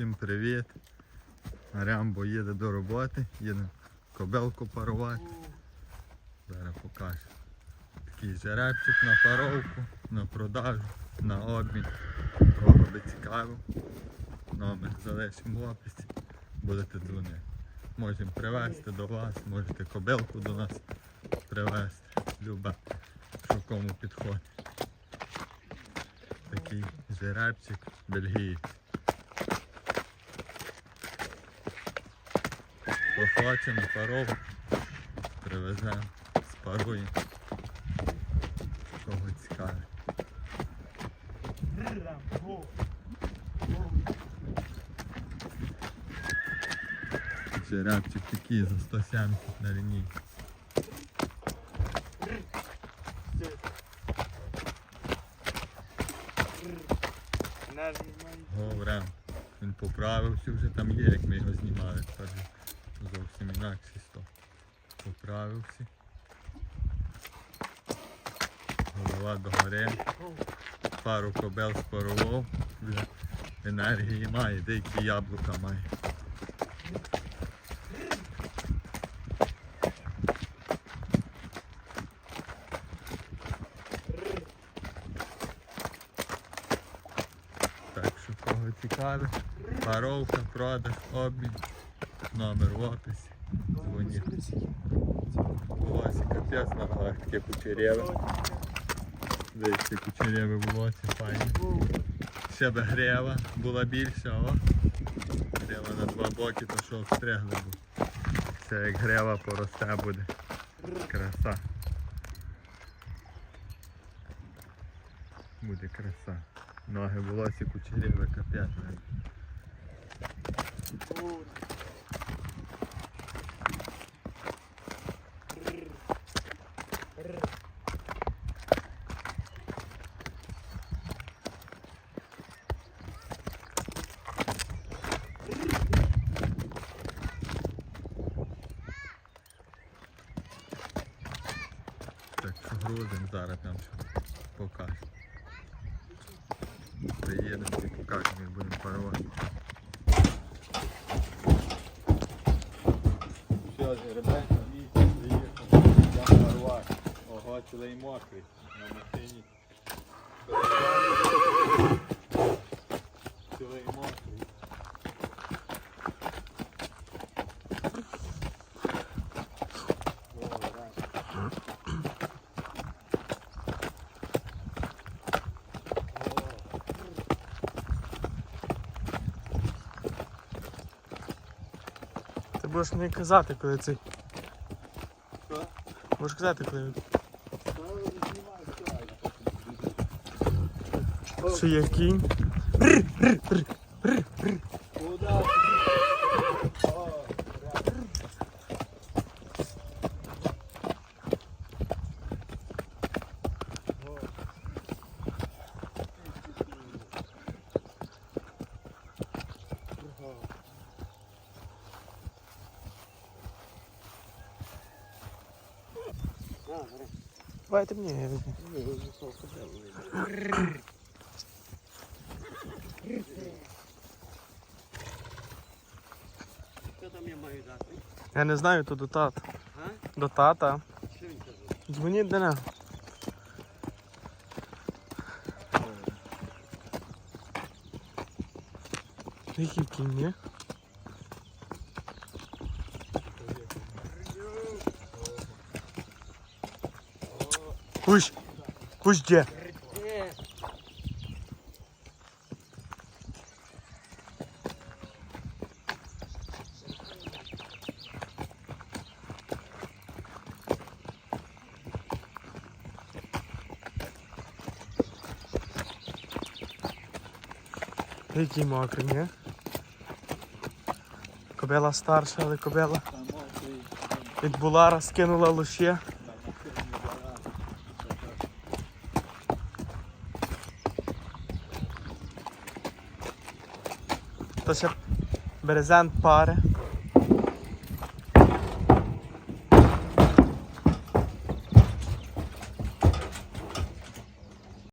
Всім привіт. Рембо їде до роботи, їде кобелку парувати. Зараз покажу. Такий жеребчик на паровку, на продажу, на обмін. Кого би цікаво. Номер залишимо в описі. Будете дзвонити. Можемо привезти до вас, можете кобилку до нас привезти. Люба, що кому підходить. Такий жеребчик бельгієць. На парову, привеземо, спаруємо. Кого цікавить. Жеребчик такий за 170 на лінійку. Говоримо. Він поправився вже там є, як ми його знімали. Інакший став. Поправився. Голова догори. Пару кобел спарував. Енергії має, деякі яблука має. Так що кого цікавить, паровка, продаж, обмін, номер в описі. Дзвоніть. Волосі капець на ногах таке кучеряве. Дивіться, кучеряве волосся, файне. Ще би грева була більша, о. Грева на два боки, то що обстригли був. Це як грева поросте буде. Краса. Буде краса. Ноги волосся кучеряве, капець. Грузимо зараз що покажемо. Приїдемо і покажемо, як будемо парувати. Все, ребята, місце приїхав, я парувати. Ого, цілий мокрий на машині. Цілий мокрий. Будеш мені казати, коли цей. Що? Будеш казати, коли. Що є кінь. Куда? Давайте мені. я я не знаю, то до тата. До тата. Що він до нього. Який кінь, ні? Кусь де? Е, Який мокрий, ні? Кобила старша, але мокрий, від булара скинула лоще. на машині зараз. То ще березент пари.